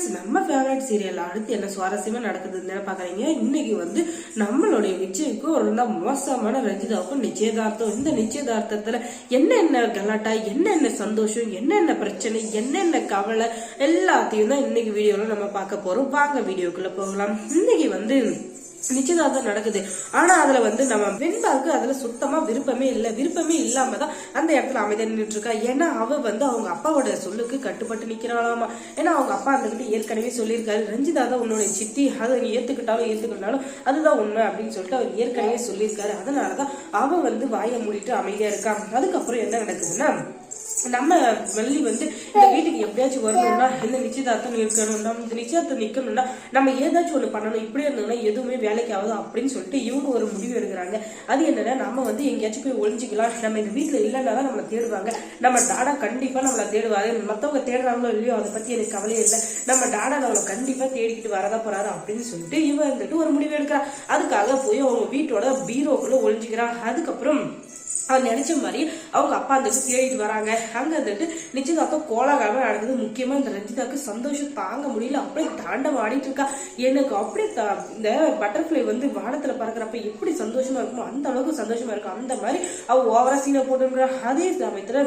Friends நம்ம favourite serial அடுத்து என்ன சுவாரஸ்யமாக நடக்குதுன்னு பார்க்குறீங்க? இன்னைக்கு வந்து நம்மளுடைய விஜய்க்கும் ஒரு நல்ல மோசமான ரஞ்சிதாவுக்கும் நிச்சயதார்த்தம். இந்த நிச்சயதார்த்தத்தில் என்னென்ன கலாட்டா என்னென்ன சந்தோஷம் என்னென்ன பிரச்சனை என்னென்ன கவலை எல்லாத்தையும் தான் இன்னைக்கு வீடியோவில் நம்ம பார்க்க போகிறோம் வாங்க வீடியோக்குள்ளே போகலாம். இன்னைக்கு வந்து நிச்சயதார்த்தம் நடக்குது. ஆனா அதுல வந்து நம்ம வெண்பாவுக்கு அதுல சுத்தமா விருப்பமே இல்லை. விருப்பமே இல்லாம தான் அந்த இடத்துல அமைதியா நின்றுட்டு இருக்கா? ஏன்னா அவ வந்து அவங்க அப்பாவோட சொல்லுக்கு கட்டுப்பட்டு நிக்கிறாளாமா? ஏன்னா அவங்க அப்பா அந்த கிட்ட ஏற்கனவே சொல்லியிருக்காரு. ரஞ்சிதா தான் உன்னோட சித்தி. அதை நீ ஏத்துக்கிட்டாலும் ஏத்துக்கிட்டாலும் அதுதான் உண்மை அப்படின்னு சொல்லிட்டு அவர் ஏற்கனவே சொல்லியிருக்காரு. அதனாலதான் அவ வந்து வாயை மூடிட்டு அமைதியா இருக்கா? அதுக்கப்புறம் என்ன நடக்குதுன்னா நம்ம வள்ளி வந்து இந்த வீட்டுக்கு எப்படியாச்சும் வரணும்னா இந்த நிச்சயதார்த்தம் இருக்கணும்னா இந்த நிச்சயதார்த்தம் நிக்கணும்னா நம்ம ஏதாச்சும் ஒண்ணு பண்ணணும். இப்படி இருந்தோம்னா எதுவுமே வேலைக்கு ஆகுது அப்படின்னு சொல்லிட்டு இவங்க ஒரு முடிவு எடுக்கிறாங்க. அது என்னன்னா நம்ம வந்து எங்கேயாச்சும் போய் ஒழிஞ்சிக்கலாம் நம்ம இந்த வீட்டுல இல்லைன்னா தான் நம்மளை தேடுவாங்க. நம்ம டாடா கண்டிப்பா நம்மளை தேடுவாரு. மத்தவங்க தேடுறாங்களோ இல்லையோ அதை பத்தி எனக்கு கவலையே இல்லை. நம்ம டாடா நம்மளை கண்டிப்பா தேடிக்கிட்டு வரதா போறாரு அப்படின்னு சொல்லிட்டு இவன் வந்துட்டு ஒரு முடிவு எடுக்கிறான் அதுக்காக போய் அவங்க வீட்டோட பீரோக்குள்ள ஒழிஞ்சிக்கிறான் அதுக்கப்புறம் அவர் நினைச்ச மாதிரி அவங்க அப்பா அந்த தேடிட்டு வராங்க. அங்க இருந்துட்டு நிச்சயதார்த்தம் கோலாகலமா நடக்குது. முக்கியமா இந்த ரஞ்சிதாக்கு சந்தோஷம் தாங்க முடியல. அப்படியே தாண்டம் ஆடிட்டு இருக்கா. எனக்கு அப்படியே இந்த பட்டர்ஃப்ளை வந்து வானத்துல பறக்கிறப்ப எப்படி சந்தோஷமா இருக்குமோ அந்த அளவுக்கு சந்தோஷமா இருக்கும் அந்த மாதிரி அவ ஓவரா சீனை போட்டுன்றா அதே சமயத்துல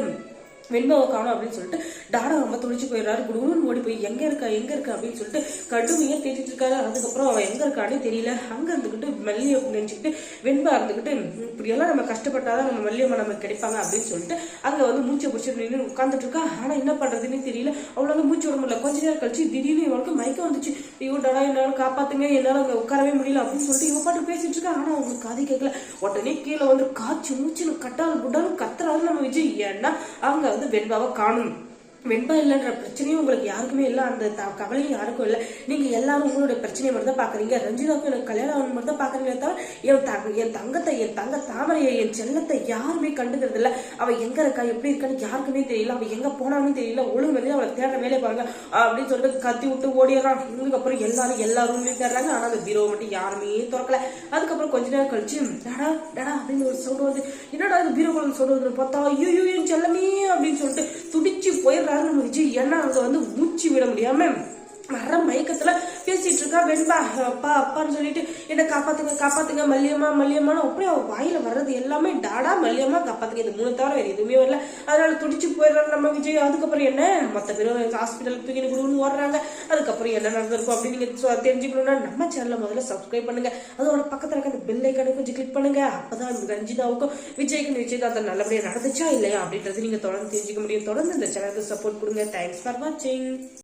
வெண்பாவை காணும் அப்படின்னு சொல்லிட்டு டாடா ரொம்ப துடிச்சு போயிடுறாரு. குடுகுடுன்னு ஓடி போய் எங்க இருக்கா எங்க இருக்கா? அப்படின்னு சொல்லிட்டு கடுமையா தேடிட்டு இருக்காரு. அதுக்கப்புறம் அவன் எங்க இருக்கானே தெரியல. அங்க இருந்துகிட்டு மல்லிய நினைச்சுக்கிட்டு வெண்பா இருந்துகிட்டு இப்படியெல்லாம் நம்ம கஷ்டப்பட்டாதான் நம்ம மல்லியம்மா நமக்கு கிடைப்பாங்க. அப்படின்னு சொல்லிட்டு அங்க வந்து மூச்சை பிடிச்சி நின்று உட்காந்துட்டு இருக்கா. ஆனா என்ன பண்றதுன்னு தெரியல. அவ்வளவு மூச்சு விட முடியல. கொஞ்ச நேரம் கழிச்சு திடீர்னு இவளுக்கு மயக்கம் வந்துச்சு. ஐயோ டாடா என்னால காப்பாத்துங்க. என்னால அங்க உட்காரவே முடியல. அப்படின்னு சொல்லிட்டு இவ பாட்டு பேசிட்டு இருக்கா. ஆனா அவங்களுக்கு காது கேட்கல உடனே கீழே வந்து காய்ச்சி மூச்சு கட்டால் புட்டாலும் கத்துறாரு நம்ம விஜய். ஏன்னா அங்க அதாவது வெண்பாவை காணும். வெண்பா இல்லைன்ற பிரச்சனையும் உங்களுக்கு யாருக்குமே இல்லை. அந்த த- கவலையும் யாருக்கும் இல்லை. நீங்க எல்லாரும் உங்களுடைய பிரச்சனையை மட்டும் தான் பாக்குறீங்க ரஞ்சிதாவுக்கு எனக்கு கல்யாணம் ஆகணும் மட்டும் தான் பாக்குறீங்களே தவிர என் தங்க என் தங்கத்தை என் தங்க தாமரையை என் செல்லத்தை யாருமே கண்டுக்கிறது இல்ல. அவ எங்க இருக்கா? எப்படி இருக்கான்னு யாருக்குமே தெரியல. அவ எங்க போனாலும் தெரியல. ஒழுங்கு வந்து அவளை தேடுற வேலையை பாருங்க. அப்படின்னு சொல்லிட்டு கத்தி விட்டு ஓடிடுறான். இதுக்கப்புறம் எல்லாரும் எல்லா ரூம்லயும் தேடுறாங்க. ஆனா அந்த பீரோ மட்டும் யாருமே திறக்கல. அதுக்கப்புறம் கொஞ்ச நேரம் கழிச்சு டடா டடா அப்படின்னு ஒரு சவுண்ட் வருது. என்னடா இது? பீரோ குழந்தை சவுண்ட் வருதுன்னு பார்த்தா ஐயோ என் செல்லமே அப்படின்னு சொல்லிட்டு துடிச்சு போயிடுறாரு நம்ம விஜய் ஏன்னா அங்க வந்து மூச்சு விட முடியாம வர மயக்கத்துல பேசிட்டு இருக்கா வெண்பா அப்பா அப்பான்னு சொல்லிட்டு என்ன காப்பாத்துங்க காப்பாத்துங்க மல்லியம்மா மல்லியம்மான்னு அப்படியே அவ வாயில வர்றது எல்லாமே டாடா மல்லியம்மா காப்பாத்துங்க. இந்த மூணு தவிர வேற எதுவுமே வரல. அதனால துடிச்சு போயிடுறாரு நம்ம விஜய். அதுக்கப்புறம் என்ன? மத்த பேரும் ஹாஸ்பிட்டலுக்கு தூக்கிட்டு கொடுன்னு ஓடுறாங்க. அதுக்கப்புறம் என்ன நடந்திருக்கும் அப்படின்னு நீங்க தெரிஞ்சுக்கணும்னா நம்ம சேனலை முதல்ல சப்ஸ்கிரைப் பண்ணுங்க. அதோட பக்கத்துல இருக்க அந்த பெல் ஐக்கானு கொஞ்சம் கிளிக் பண்ணுங்க. அப்பதான் ரஞ்சிதாவுக்கும் விஜய்க்கு நிச்சயதார்த்தம் நல்லபடியா நடந்துச்சா இல்லையா அப்படின்றது நீங்க தொடர்ந்து தெரிஞ்சுக்க முடியும். தொடர்ந்து இந்த சேனலுக்கு சப்போர்ட் கொடுங்க. தேங்க்ஸ் ஃபார் வாட்சிங்